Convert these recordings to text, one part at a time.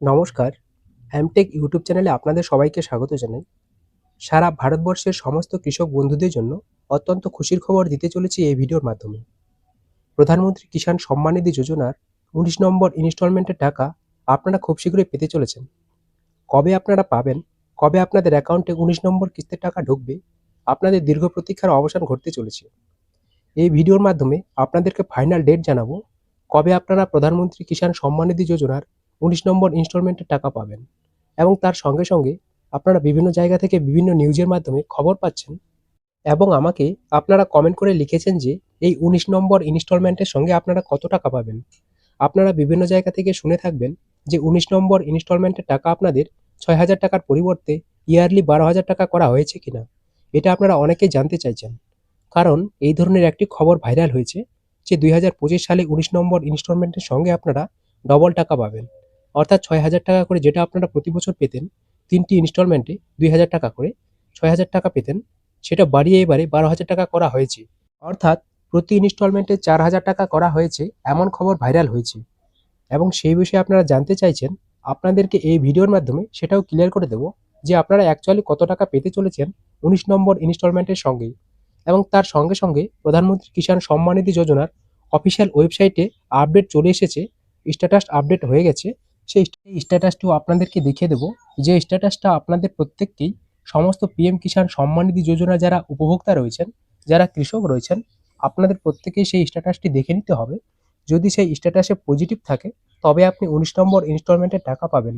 নমস্কার Amtech YouTube চ্যানেলে আপনাদের সবাইকে স্বাগত জানাই। সারা ভারতবর্ষের সমস্ত কৃষক বন্ধুদের জন্য অত্যন্ত খুশির খবর দিতে চলেছি এই ভিডিওর মাধ্যমে। প্রধানমন্ত্রী কিষাণ সম্মান নিধি যোজনার উনিশ নম্বর ইনস্টলমেন্টের টাকা আপনারা খুব শীঘ্রই পেতে চলেছেন। কবে আপনারা পাবেন, কবে আপনাদের অ্যাকাউন্টে উনিশ নম্বর কিস্তির টাকা ঢুকবে, আপনাদের দীর্ঘ প্রতীক্ষার অবসান ঘটতে চলেছে। এই ভিডিওর মাধ্যমে আপনাদেরকে ফাইনাল ডেট জানাব, কবে আপনারা প্রধানমন্ত্রী কিষাণ সম্মান নিধি যোজনার উনিশ নম্বর ইনস্টলমেন্টের টাকা পাবেন। এবং তার সঙ্গে সঙ্গে আপনারা বিভিন্ন জায়গা থেকে বিভিন্ন নিউজের মাধ্যমে খবর পাচ্ছেন এবং আমাকে আপনারা কমেন্ট করে লিখেছেন যে এই উনিশ নম্বর ইনস্টলমেন্টের সঙ্গে আপনারা কত টাকা পাবেন। আপনারা বিভিন্ন জায়গা থেকে শুনে থাকবেন যে উনিশ নম্বর ইনস্টলমেন্টের টাকা আপনাদের ছয় হাজার টাকার পরিবর্তে ইয়ারলি বারো হাজার টাকা করা হয়েছে কিনা, এটা আপনারা অনেকেই জানতে চাইছেন। কারণ এই ধরনের একটি খবর ভাইরাল হয়েছে যে দুই হাজার পঁচিশ সালে উনিশ নম্বর ইনস্টলমেন্টের সঙ্গে আপনারা ডবল টাকা পাবেন। অর্থাৎ ছয় হাজার টাকা করে যেটা আপনারা প্রতি বছর পেতেন, তিনটি ইনস্টলমেন্টে দুই হাজার টাকা করে ছয় হাজার টাকা পেতেন, সেটা বাড়িয়ে এবারে বারো হাজার টাকা করা হয়েছে। অর্থাৎ প্রতি ইনস্টলমেন্টে চার হাজার টাকা করা হয়েছে, এমন খবর ভাইরাল হয়েছে। এবং সেই বিষয়ে আপনারা জানতে চাইছেন, আপনাদেরকে এই ভিডিওর মাধ্যমে সেটাও ক্লিয়ার করে দেবো যে আপনারা অ্যাকচুয়ালি কত টাকা পেতে চলেছেন উনিশ নম্বর ইনস্টলমেন্টের সঙ্গেই। এবং তার সঙ্গে সঙ্গে প্রধানমন্ত্রী কিষাণ সম্মান নিধি যোজনার অফিসিয়াল ওয়েবসাইটে আপডেট চলে এসেছে স্ট্যাটাস আপডেট হয়ে গেছে। সেই স্ট্যাটাসটিও আপনাদেরকে দেখিয়ে দেবো। যে স্ট্যাটাসটা আপনাদের প্রত্যেককেই সমস্ত পিএম কিষাণ সম্মান নিধি যোজনা যারা উপভোক্তা রয়েছেন, যারা কৃষক রয়েছেন, আপনাদের প্রত্যেকেই সেই স্ট্যাটাসটি দেখে নিতে হবে। যদি সেই স্ট্যাটাসে পজিটিভ থাকে, তবে আপনি উনিশ নম্বর ইনস্টলমেন্টের টাকা পাবেন।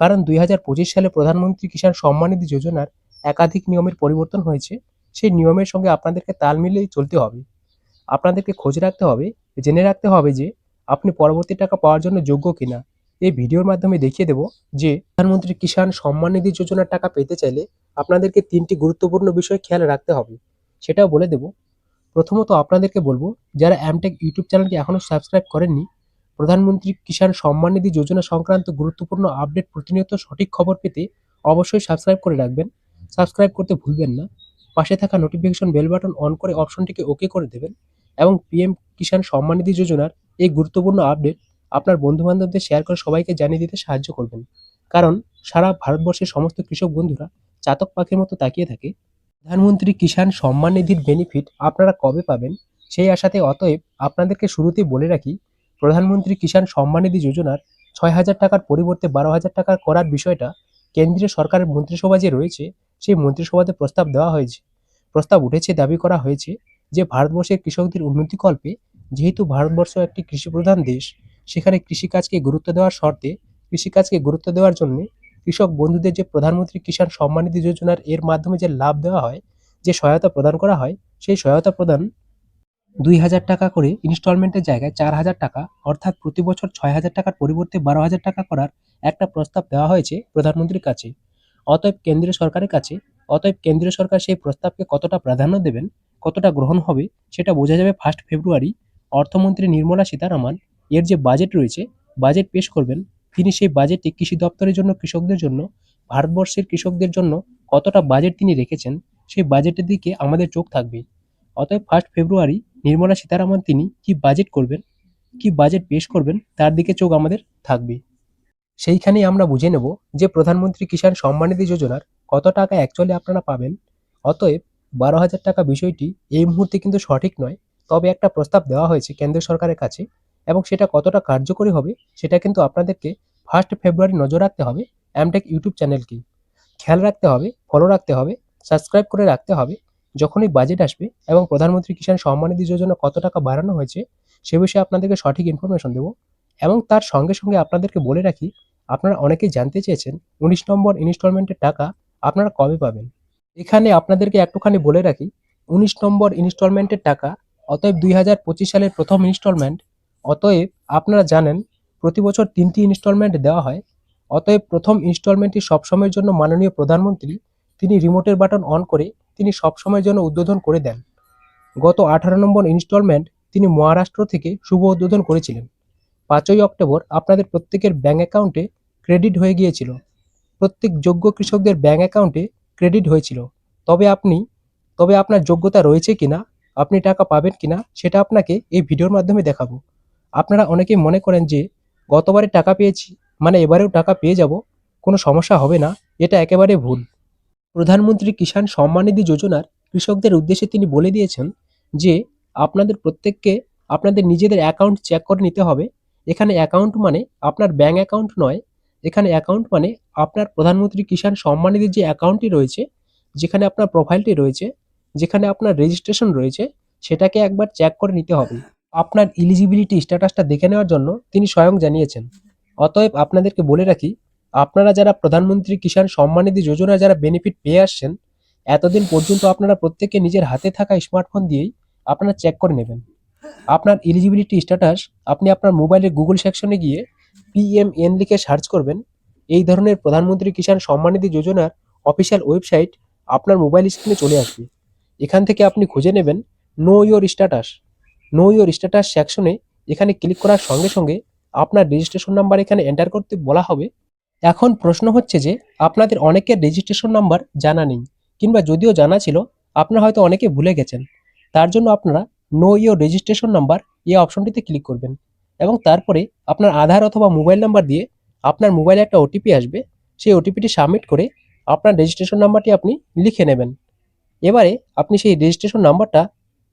কারণ দুই হাজার পঁচিশ সালে প্রধানমন্ত্রী কিষাণ সম্মান নিধি যোজনার একাধিক নিয়মের পরিবর্তন হয়েছে। সেই নিয়মের সঙ্গে আপনাদেরকে তাল মিলিয়ে চলতে হবে। আপনাদেরকে খোঁজ রাখতে হবে, জেনে রাখতে হবে যে আপনি পরবর্তী টাকা পাওয়ার জন্য যোগ্য কিনা। এই ভিডিওর মাধ্যমে দেখিয়ে দেব যে প্রধানমন্ত্রী কিষাণ সম্মান নিধি যোজনার টাকা পেতে চাইলে আপনাদেরকে তিনটি গুরুত্বপূর্ণ বিষয় খেয়াল রাখতে হবে। সেটাও বলে দেব। প্রথমত আপনাদেরকে বলব, যারা অ্যামটেক ইউটিউব চ্যানেলটি এখনও সাবস্ক্রাইব করেননি, প্রধানমন্ত্রী কিষাণ সম্মান নিধি যোজনা সংক্রান্ত গুরুত্বপূর্ণ আপডেট প্রতিনিয়ত সঠিক খবর পেতে অবশ্যই সাবস্ক্রাইব করে রাখবেন। সাবস্ক্রাইব করতে ভুলবেন না। পাশে থাকা নোটিফিকেশন বেল বাটন অন করে অপশনটিকে ওকে করে দেবেন এবং পিএম কিষাণ সম্মান নিধি যোজনার এই গুরুত্বপূর্ণ আপডেট আপনার বন্ধুবান্ধবদের শেয়ার করে সবাইকে জানিয়ে দিতে সাহায্য করবেন। কারণ সারা ভারতবর্ষের সমস্ত কৃষক বন্ধুরা চাতক পাখির মতো তাকিয়ে থাকে। প্রধানমন্ত্রী কিষাণ সম্মান নিধির বেনিফিট আপনারা কবে পাবেন সেই আশাতে অতএব আপনাদেরকে শুরুতেই বলে রাখি, প্রধানমন্ত্রী কিষাণ সম্মান নিধি যোজনার ছয় হাজার টাকার পরিবর্তে বারো হাজার টাকা করার বিষয়টা কেন্দ্রীয় সরকারের মন্ত্রিসভা যে রয়েছে, সেই মন্ত্রিসভাতে প্রস্তাব দেওয়া হয়েছে। প্রস্তাব উঠেছে, দাবি করা হয়েছে যে ভারতবর্ষের কৃষকদের উন্নতিকল্পে যেহেতু ভারতবর্ষ একটি কৃষিপ্রধান দেশ সেখানে কৃষিকাজকে গুরুত্ব দেওয়ার শর্তে কৃষিকাজকে গুরুত্ব দেওয়ার জন্য কৃষক বন্ধুদের যে প্রধানমন্ত্রী কিষাণ সম্মান নিধি যোজনার এর মাধ্যমে যে লাভ দেওয়া হয়, যে সহায়তা প্রদান করা হয়, সেই সহায়তা প্রদান দুই হাজার টাকা করে ইনস্টলমেন্টের জায়গায় চার হাজার টাকা, অর্থাৎ প্রতি বছর ছয় হাজার টাকার পরিবর্তে বারো হাজার টাকা করার একটা প্রস্তাব দেওয়া হয়েছে প্রধানমন্ত্রীর কাছে। অতএব কেন্দ্রীয় সরকারের কাছে, অতএব কেন্দ্রীয় সরকার সেই প্রস্তাবকে কতটা প্রাধান্য দেবেন, কতটা গ্রহণ হবে, সেটা বোঝা যাবে ফার্স্ট ফেব্রুয়ারি অর্থমন্ত্রী নির্মলা সীতারামন এর যে বাজেট রয়েছে বাজেট পেশ করবেন, তিনি সেই বাজেটে কৃষি দপ্তরের জন্য, কৃষকদের জন্য, ভারতবর্ষের কৃষকদের জন্য কতটা বাজেট তিনি রেখেছেন, সেই বাজেটের দিকে আমাদের চোখ থাকবে। অতএব ফার্স্ট ফেব্রুয়ারি নির্মলা সীতারামন তিনি কি বাজেট করবেন, কি বাজেট পেশ করবেন, তার দিকে চোখ আমাদের থাকবে। সেইখানেই আমরা বুঝে নেব যে প্রধানমন্ত্রী কিষাণ সম্মান নিধি যোজনার কত টাকা অ্যাকচুয়ালি আপনারা পাবেন। অতএব বারো হাজার টাকা বিষয়টি এই মুহূর্তে কিন্তু সঠিক নয়, তবে একটা প্রস্তাব দেওয়া হয়েছে কেন্দ্র সরকারের কাছে এবং সেটা কতটা কার্যকরী হবে, সেটা কিন্তু আপনাদেরকে ফার্স্ট ফেব্রুয়ারি নজর রাখতে হবে অ্যামটেক ইউটিউব চ্যানেলকে খেয়াল রাখতে হবে ফলো রাখতে হবে সাবস্ক্রাইব করে রাখতে হবে, যখনই বাজেট আসবে এবং প্রধানমন্ত্রী কিষাণ সম্মান নিধি যোজনা কত টাকা বাড়ানো হয়েছে, সে বিষয়ে আপনাদেরকে সঠিক ইনফরমেশন দেবো। এবং তার সঙ্গে সঙ্গে আপনাদেরকে বলে রাখি, আপনারা অনেকেই জানতে চেয়েছেন, উনিশ নম্বর ইনস্টলমেন্টের টাকা আপনারা কবে পাবেন? এখানে আপনাদেরকে একটুখানি বলে রাখি, উনিশ নম্বর ইনস্টলমেন্টের টাকা, অতএব দুই হাজার পঁচিশ সালের প্রথম ইনস্টলমেন্ট অতএব আপনারা জানেন, প্রতি বছর তিনটি ইনস্টলমেন্ট দেওয়া হয়। অতএব প্রথম ইনস্টলমেন্টটি সবসময়ের জন্য মাননীয় প্রধানমন্ত্রী, তিনি রিমোটের বাটন অন করে তিনি সবসময়ের জন্য উদ্বোধন করে দেন। গত আঠারো নম্বর ইনস্টলমেন্ট তিনি মহারাষ্ট্র থেকে শুভ উদ্বোধন করেছিলেন। পাঁচই অক্টোবর আপনাদের প্রত্যেকের ব্যাঙ্ক অ্যাকাউন্টে ক্রেডিট হয়ে গিয়েছিল। প্রত্যেক যোগ্য কৃষকদের ব্যাঙ্ক অ্যাকাউন্টে ক্রেডিট হয়েছিল। তবে আপনি, তবে আপনার যোগ্যতা রয়েছে কিনা, আপনি টাকা পাবেন কিনা, সেটা আপনাকে এই ভিডিওর মাধ্যমে দেখাবো। আপনারা অনেকেই মনে করেন যে, গতবারে টাকা পেয়েছি মানে এবারেও টাকা পেয়ে যাব, কোনো সমস্যা হবে না, এটা একেবারে ভুল। প্রধানমন্ত্রী কিষাণ সম্মান নিধি যোজনার কৃষকদের উদ্দেশ্যে তিনি বলে দিয়েছেন যে, আপনাদের প্রত্যেককে আপনাদের নিজেদের অ্যাকাউন্ট চেক করে নিতে হবে। এখানে অ্যাকাউন্ট মানে আপনার ব্যাঙ্ক অ্যাকাউন্ট নয়, এখানে অ্যাকাউন্ট মানে আপনার প্রধানমন্ত্রী কিষাণ সম্মান নিধির যে অ্যাকাউন্টটি রয়েছে, যেখানে আপনার প্রোফাইলটি রয়েছে, যেখানে আপনার রেজিস্ট্রেশন রয়েছে, সেটাকে একবার চেক করে নিতে হবে। আপনার ইলিজিবিলিটি স্ট্যাটাসটা দেখে নেওয়ার জন্য তিনি স্বয়ং জানিয়েছেন। অতএব আপনাদেরকে বলে রাখি, আপনারা যারা প্রধানমন্ত্রী কিষাণ সম্মান নিধি যোজনা যারা বেনিফিট পেয়ে আসছেন, এতদিন পর্যন্ত আপনারা প্রত্যেকে নিজের হাতে থাকা স্মার্টফোন দিয়েই আপনারা চেক করে নেবেন। আপনার ইলিজিবিলিটি স্ট্যাটাস আপনি আপনার মোবাইলের গুগল সেকশনে গিয়ে পিএমএন লিখে সার্চ করবেন। এই ধরনের প্রধানমন্ত্রী কিষাণ সম্মান নিধি যোজনার অফিসিয়াল ওয়েবসাইট আপনার মোবাইল স্ক্রিনে চলে আসবে। এখান থেকে আপনি খুঁজে নেবেন know your status know your status সেকশনে এখানে ক্লিক করার সঙ্গে সঙ্গে আপনার রেজিস্ট্রেশন নাম্বার এখানে এন্টার করতে বলা হবে। এখন প্রশ্ন হচ্ছে যে, আপনাদের অনেকের রেজিস্ট্রেশন নাম্বার জানা নেই, কিংবা যদিও জানা ছিল, আপনারা হয়তো অনেকে ভুলে গেছেন। তার জন্য আপনারা নো ইয়োর রেজিস্ট্রেশন নাম্বার এই অপশনটিতে ক্লিক করবেন এবং তারপরে আপনার আধার অথবা মোবাইল নাম্বার দিয়ে আপনার মোবাইলে একটা ওটিপি আসবে, সেই ওটিপিটি সাবমিট করে আপনার রেজিস্ট্রেশন নাম্বারটি আপনি লিখে নেবেন। এবারে আপনি সেই রেজিস্ট্রেশন নাম্বারটা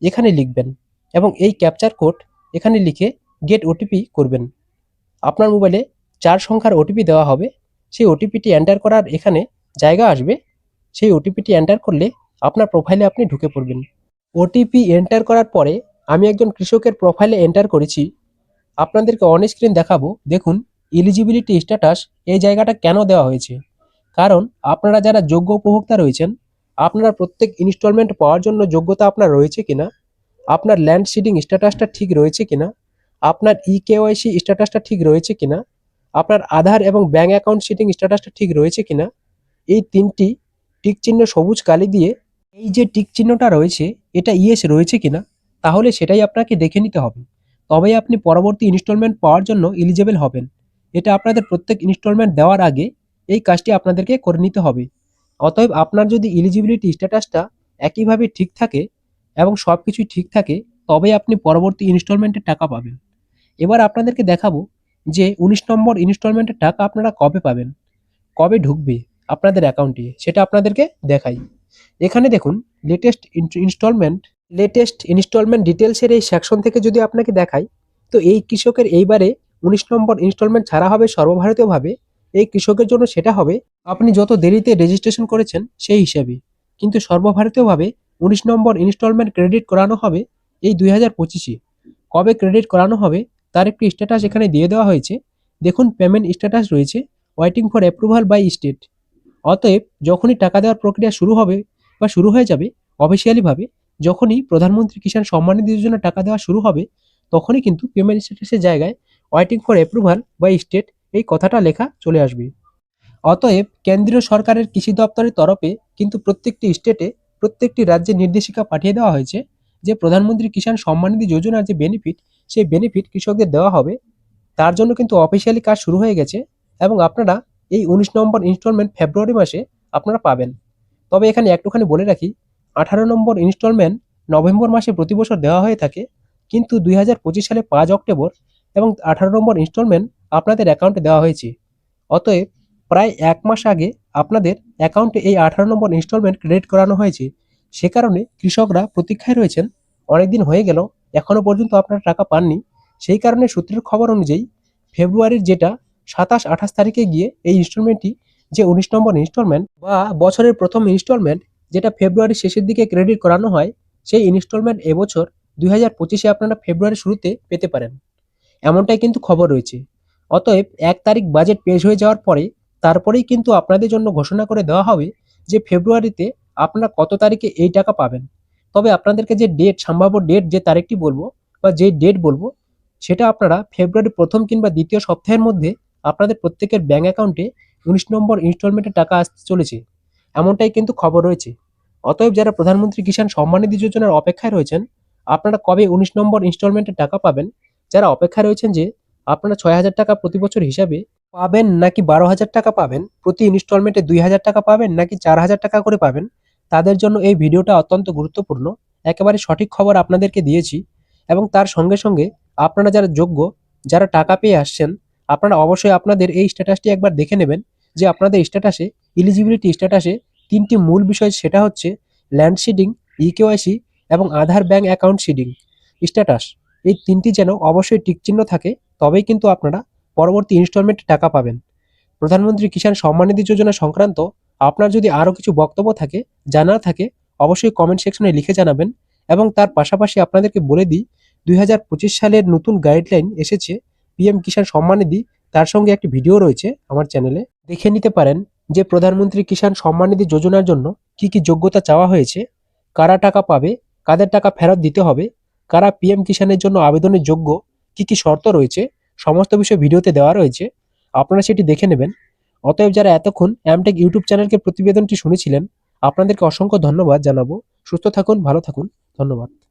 এখানে লিখবেন। এবং এই ক্যাপচার কোড এখানে লিখে গেট ওটিপি করবেন। আপনার মোবাইলে চার সংখ্যার ওটিপি দেওয়া হবে। সেই ওটিপিটি এন্টার করার এখানে জায়গা আসবে। সেই ওটিপিটি এন্টার করলে আপনার প্রোফাইলে আপনি ঢুকে পড়বেন। ওটিপি এন্টার করার পরে আমি একজন কৃষকের প্রোফাইলে এন্টার করেছি। আপনাদেরকে অন স্ক্রিন দেখাবো। দেখুন এলিজিবিলিটি স্ট্যাটাস এই জায়গাটা কেন দেওয়া হয়েছে? কারণ আপনারা যারা যোগ্য উপভোক্তা রয়েছেন, আপনারা প্রত্যেক ইনস্টলমেন্ট পাওয়ার জন্য যোগ্যতা আপনার রয়েছে কিনা আপনার ল্যান্ড সিডিং স্ট্যাটাসটা ঠিক রয়েছে কিনা? আপনার ই কেওয়াইসি স্ট্যাটাসটা ঠিক রয়েছে কিনা? আপনার আধার এবং ব্যাঙ্ক অ্যাকাউন্ট সিটিং স্ট্যাটাসটা ঠিক রয়েছে কিনা? এই তিনটি টিক চিহ্ন সবুজ কালি দিয়ে এই যে টিক চিহ্নটা রয়েছে, এটা ইয়েস রয়েছে কিনা? তাহলে সেটাই আপনাকে দেখে নিতে হবে। তবেই আপনি পরবর্তী ইনস্টলমেন্ট পাওয়ার জন্য এলিজেবল হবেন। এটা আপনাদের প্রত্যেক ইনস্টলমেন্ট দেওয়ার আগে এই কাজটি আপনাদেরকে করে নিতে হবে। অতএব আপনার যদি এলিজিবিলিটি স্ট্যাটাসটা একইভাবে ঠিক থাকে এবং সব কিছুই ঠিক থাকে, তবেই আপনি পরবর্তী ইনস্টলমেন্টের টাকা পাবেন। এবার আপনাদেরকে দেখাবো যে উনিশ নম্বর ইনস্টলমেন্টের টাকা আপনারা কবে পাবেন। কবে ঢুকবে আপনাদের অ্যাকাউন্টে সেটা আপনাদেরকে দেখাই। এখানে দেখুন লেটেস্ট ইনস্টলমেন্ট লেটেস্ট ইনস্টলমেন্ট ডিটেলসের এই সেকশন থেকে যদি আপনাকে দেখাই, তো এই কৃষকের এইবারে উনিশ নম্বর ইনস্টলমেন্ট ছাড়া হবে সর্বভারতীয়ভাবে। এই কৃষকের জন্য সেটা হবে, আপনি যত দেরিতে রেজিস্ট্রেশন করেছেন সেই হিসাবে। কিন্তু সর্বভারতীয়ভাবে উনিশ নম্বর ইনস্টলমেন্ট ক্রেডিট করানো হবে এই দুই হাজার পঁচিশে। কবে ক্রেডিট করানো হবে তার একটি স্ট্যাটাস এখানে দিয়ে দেওয়া হয়েছে। দেখুন পেমেন্ট স্ট্যাটাস রয়েছে waiting for approval by state অতএব, যখনই টাকা দেওয়ার প্রক্রিয়া শুরু হবে বা শুরু হয়ে যাবে অফিসিয়ালিভাবে যখনই প্রধানমন্ত্রী কিষাণ সম্মান নিধি যোজনা টাকা দেওয়া শুরু হবে, তখনই কিন্তু পেমেন্ট স্ট্যাটাসের জায়গায় waiting for approval by state এই কথাটা লেখা চলে আসবে। অতএব, কেন্দ্রীয় সরকারের কৃষি দপ্তরের তরফে কিন্তু প্রত্যেকটি স্টেটে প্রত্যেকটি রাজ্যে নির্দেশিকা পাঠিয়ে দেওয়া হয়েছে যে প্রধানমন্ত্রী কিষাণ সম্মান নিধি যোজনার যে বেনিফিট সেই বেনিফিট কৃষকদের দেওয়া হবে। তার জন্য কিন্তু অফিসিয়ালি কাজ শুরু হয়ে গেছে এবং আপনারা এই উনিশ নম্বর ইনস্টলমেন্ট ফেব্রুয়ারি মাসে আপনারা পাবেন। তবে এখানে একটুখানি বলে রাখি, আঠারো নম্বর ইনস্টলমেন্ট নভেম্বর মাসে প্রতি বছর দেওয়া হয়ে থাকে, কিন্তু দুই হাজার পঁচিশ সালে পাঁচ অক্টোবর এবং আঠারো নম্বর ইনস্টলমেন্ট আপনাদের অ্যাকাউন্টে দেওয়া হয়েছে। অতএব প্রায় এক মাস আগে আপনাদের অ্যাকাউন্টে এই আঠারো নম্বর ইনস্টলমেন্ট ক্রেডিট করানো হয়েছে, সে কারণে কৃষকরা প্রতীক্ষায় রয়েছেন। অনেকদিন হয়ে গেল এখনও পর্যন্ত আপনারা টাকা পাননি। সেই কারণে সূত্রের খবর অনুযায়ী ফেব্রুয়ারির যেটা সাতাশ আঠাশ তারিখে গিয়ে এই ইনস্টলমেন্টটি যে উনিশ নম্বর ইনস্টলমেন্ট বা বছরের প্রথম ইনস্টলমেন্ট যেটা ফেব্রুয়ারির শেষের দিকে ক্রেডিট করানো হয়, সেই ইনস্টলমেন্ট এবছর দুই হাজার পঁচিশে আপনারা ফেব্রুয়ারির শুরুতে পেতে পারেন। এমনটাই কিন্তু খবর রয়েছে। অতএব এক তারিখ বাজেট পেশ হয়ে যাওয়ার পরে তারপরেই কিন্তু আপনাদের জন্য ঘোষণা করে দেওয়া হবে যে ফেব্রুয়ারিতে আপনারা কত তারিখে এই টাকা পাবেন। তবে আপনাদেরকে যে ডেট সম্ভাব্য ডেট যে তারিখটি বলব বা যে ডেট বলব, সেটা আপনারা ফেব্রুয়ারি প্রথম কিংবা দ্বিতীয় সপ্তাহের মধ্যে আপনাদের প্রত্যেকের ব্যাঙ্ক অ্যাকাউন্টে উনিশ নম্বর ইনস্টলমেন্টের টাকা আসতে চলেছে। এমনটাই কিন্তু খবর রয়েছে। অতএব যারা প্রধানমন্ত্রী কিষাণ সম্মান নিধি যোজনার অপেক্ষায় রয়েছেন, আপনারা কবে উনিশ নম্বর ইনস্টলমেন্টের টাকা পাবেন? যারা অপেক্ষায় রয়েছেন যে আপনারা ছয় হাজার টাকা প্রতি বছর হিসাবে পাবেন নাকি বারো হাজার টাকা পাবেন? প্রতি ইনস্টলমেন্টে দুই হাজার টাকা পাবেন নাকি চার হাজার টাকা করে পাবেন? তাদের জন্য এই ভিডিওটা অত্যন্ত গুরুত্বপূর্ণ। একেবারে সঠিক খবর আপনাদেরকে দিয়েছি এবং তার সঙ্গে সঙ্গে আপনারা যারা যোগ্য, যারা টাকা পেয়ে আসছেন, আপনারা অবশ্যই আপনাদের এই স্ট্যাটাসটি একবার দেখে নেবেন যে আপনাদের স্ট্যাটাসে ইলিজিবিলিটি স্ট্যাটাসে তিনটি মূল বিষয় সেটা হচ্ছে ল্যান্ড সিডিং ইকেওয়াইসি এবং Aadhaar bank account seeding status এই তিনটি যেন অবশ্যই টিকচিহ্ন থাকে, তবেই কিন্তু আপনারা পরবর্তী ইনস্টলমেন্টে টাকা পাবেন। প্রধানমন্ত্রী কিষাণ সম্মান নিধি যোজনা সংক্রান্ত আপনার যদি আরও কিছু বক্তব্য থাকে, জানার থাকে, অবশ্যই কমেন্ট সেকশনে লিখে জানাবেন এবং তার পাশাপাশি আপনাদেরকে বলে দিই, দুই হাজার পঁচিশ সালের নতুন গাইডলাইন এসেছে, পিএম কিষাণ সম্মান নিধি, তার সঙ্গে একটি ভিডিও রয়েছে আমার চ্যানেলে দেখে নিতে পারেন যে প্রধানমন্ত্রী কিষাণ সম্মান নিধি যোজনার জন্য কি কি যোগ্যতা চাওয়া হয়েছে, কারা টাকা পাবে, কাদের টাকা ফেরত দিতে হবে, কারা পিএম কিষাণের জন্য আবেদনের যোগ্য, কি কি শর্ত রয়েছে সমস্ত বিষয় ভিডিওতে দেওয়া রয়েছে। আপনারা সেটি দেখে নেবেন। অতএব যারা এতক্ষণ অ্যামটেক ইউটিউব চ্যানেলকে প্রতিবেদনটি শুনেছিলেন, আপনাদেরকে অসংখ্য ধন্যবাদ জানাব। সুস্থ থাকুন, ভালো থাকুন। ধন্যবাদ।